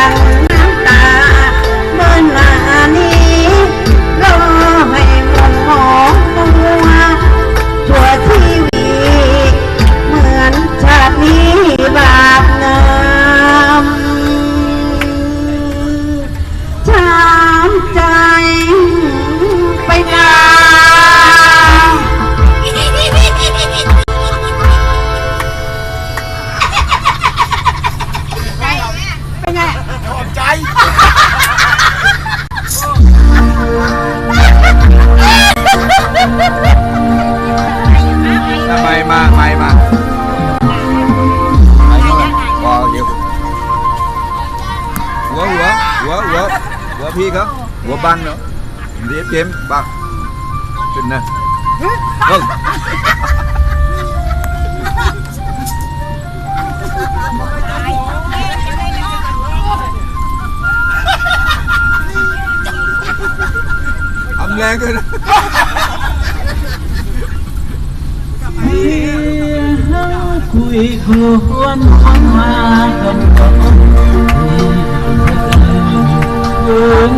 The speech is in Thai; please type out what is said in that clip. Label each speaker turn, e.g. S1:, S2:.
S1: ังน้ำตาเบินมานี้รอให้หมหอมมัวตัวชีวิเหมือนชาตินี้บาปนำชา
S2: มาไอ้นู่นพอเดี๋ยวหัวหัวหัวหัวหัวพี่เขาหัวบังเนาะเดี๋ยวเต็มบังขึ้นนะเฮ้ยทำแรงเลยนะ
S3: คุยควรฟังมากันก่อนเดิ